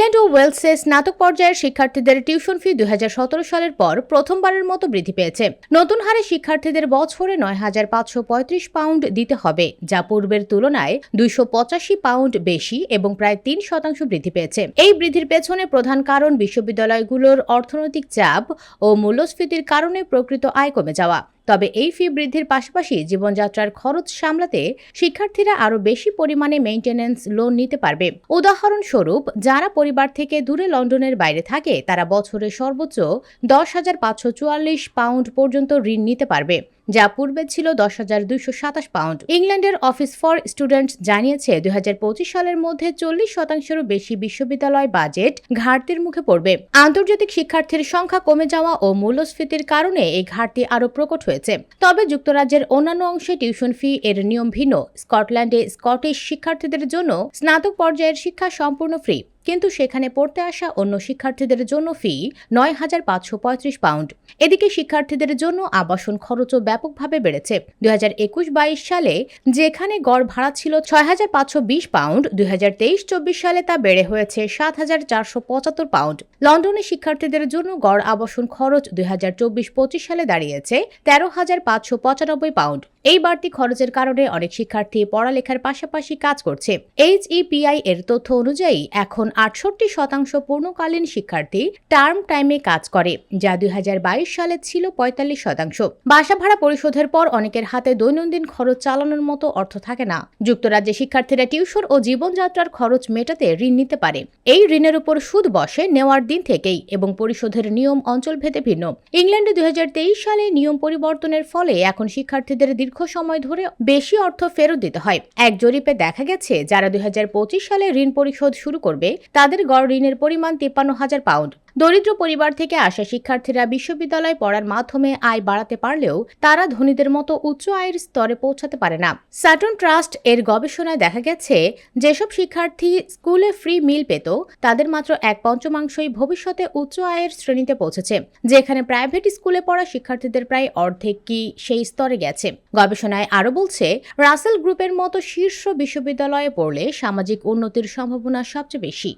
England ও ওয়েলসে স্নাতক পর্যায়ের শিক্ষার্থীদের টিউশন ফি দু হাজার সতেরো সালের পর প্রথমবারের মতো বৃদ্ধি পেয়েছে। নতুন হারে শিক্ষার্থীদের বছরে নয় হাজার পাঁচশো পঁয়ত্রিশ পাউন্ড দিতে হবে, যা পূর্বের তুলনায় দুইশো পঁচাশি পাউন্ড বেশি এবং প্রায় তিন শতাংশ বৃদ্ধি পেয়েছে। এই বৃদ্ধির পেছনে প্রধান কারণ বিশ্ববিদ্যালয়গুলোর অর্থনৈতিক চাপ ও মূল্যস্ফীতির কারণে প্রকৃত আয় কমে যাওয়া। তবে এই ফি বৃদ্ধির পাশাপাশি জীবনযাত্রার খরচ সামলাতে শিক্ষার্থীরা আরও বেশি পরিমাণে মেইনটেন্যান্স লোন নিতে পারবে। উদাহরণস্বরূপ, যারা পরিবার থেকে দূরে লন্ডনের বাইরে থাকে, তারা বছরে সর্বোচ্চ দশ হাজার পাঁচশো চুয়াল্লিশ পাউন্ড পর্যন্ত ঋণ নিতে পারবে। যা পূর্বে ছিল দশ হাজার দুইশো সাতাশ পাউন্ড। ইংল্যান্ডের অফিস ফর স্টুডেন্টস জানিয়েছে, দুই হাজার পঁচিশ সালের মধ্যে চল্লিশ শতাংশেরও বেশি বিশ্ববিদ্যালয় বাজেট ঘাটতির মুখে পড়বে। আন্তর্জাতিক শিক্ষার্থীর সংখ্যা কমে যাওয়া ও মূল্যস্ফীতির কারণে এই ঘাটতি আরও প্রকট হয়েছে। তবে যুক্তরাজ্যের অন্যান্য অংশে টিউশন ফি এর নিয়ম ভিন্ন। স্কটল্যান্ডে স্কটিশ শিক্ষার্থীদের জন্য স্নাতক পর্যায়ের শিক্ষা সম্পূর্ণ ফ্রি। কিন্তু সেখানে পড়তে আসা অন্য শিক্ষার্থীদের জন্য ফি নয় হাজার পাঁচশো পঁয়ত্রিশ পাউন্ড এদিকে শিক্ষার্থীদের জন্য আবাসন খরচও ব্যাপকভাবে বেড়েছে। দুই হাজার একুশ বাইশ সালে যেখানে গড় ভাড়া ছিল ছয় হাজার পাঁচশো বিশ পাউন্ড দুই হাজার তেইশ চব্বিশ সালে তা বেড়ে হয়েছে সাত হাজার চারশো পঁচাত্তর পাউন্ড লন্ডনে শিক্ষার্থীদের জন্য গড় আবাসন খরচ দুই হাজার চব্বিশ পঁচিশ সালে দাঁড়িয়েছে তেরো হাজার পাঁচশো পঁচানব্বই পাউন্ড এই বাড়তি খরচের কারণে অনেক শিক্ষার্থী পড়ালেখার পাশাপাশি কাজ করছে। এইচইপিআই এর তথ্য অনুযায়ী এখন আটষট্টি শতাংশ পূর্ণকালীন শিক্ষার্থী টার্ম টাইমে কাজ করে, যা দুই হাজার বাইশ সালে ছিল পঁয়তাল্লিশ শতাংশ। বাসা ভাড়া পরিশোধের পর অনেকের হাতে দৈনন্দিন খরচ চালানোর মতো অর্থ থাকে না। যুক্তরাজ্যে শিক্ষার্থীরা টিউশন ও জীবনযাত্রার খরচ মেটাতে ঋণ নিতে পারে। এই ঋণের উপর সুদ বসে নেওয়ার দিন থেকেই এবং পরিশোধের নিয়ম অঞ্চলভেদে ভিন্ন। ইংল্যান্ডে দুই হাজার তেইশ সালে নিয়ম পরিবর্তনের ফলে এখন শিক্ষার্থীদের দীর্ঘ সময় ধরে বেশি অর্থ ফেরত দিতে হয়। এক জরিপে দেখা গেছে, যারা দুই হাজার পঁচিশ সালে ঋণ পরিশোধ শুরু করবে, তাদের গড় ঋণের পরিমাণ তিপ্পান্ন হাজার পাউন্ড। দরিদ্র পরিবার থেকে আসা শিক্ষার্থীরা বিশ্ববিদ্যালয় পড়ার মাধ্যমে আয় বাড়াতে পারলেও তারা ধনীদের মতো উচ্চ আয়ের স্তরে পৌঁছাতে পারে না। স্যাটন ট্রাস্ট এর গবেষণায় দেখা গেছে, যেসব শিক্ষার্থী স্কুলে ফ্রি মিল পেত, তাদের মাত্র এক পঞ্চমাংশই ভবিষ্যতে উচ্চ আয়ের শ্রেণীতে পৌঁছেছে, যেখানে প্রাইভেট স্কুলে পড়া শিক্ষার্থীদের প্রায় অর্ধেক কি সেই স্তরে গেছে। গবেষণায় আরও বলছে, রাসেল গ্রুপের মতো শীর্ষ বিশ্ববিদ্যালয়ে পড়লে সামাজিক উন্নতির সম্ভাবনা সবচেয়ে বেশি।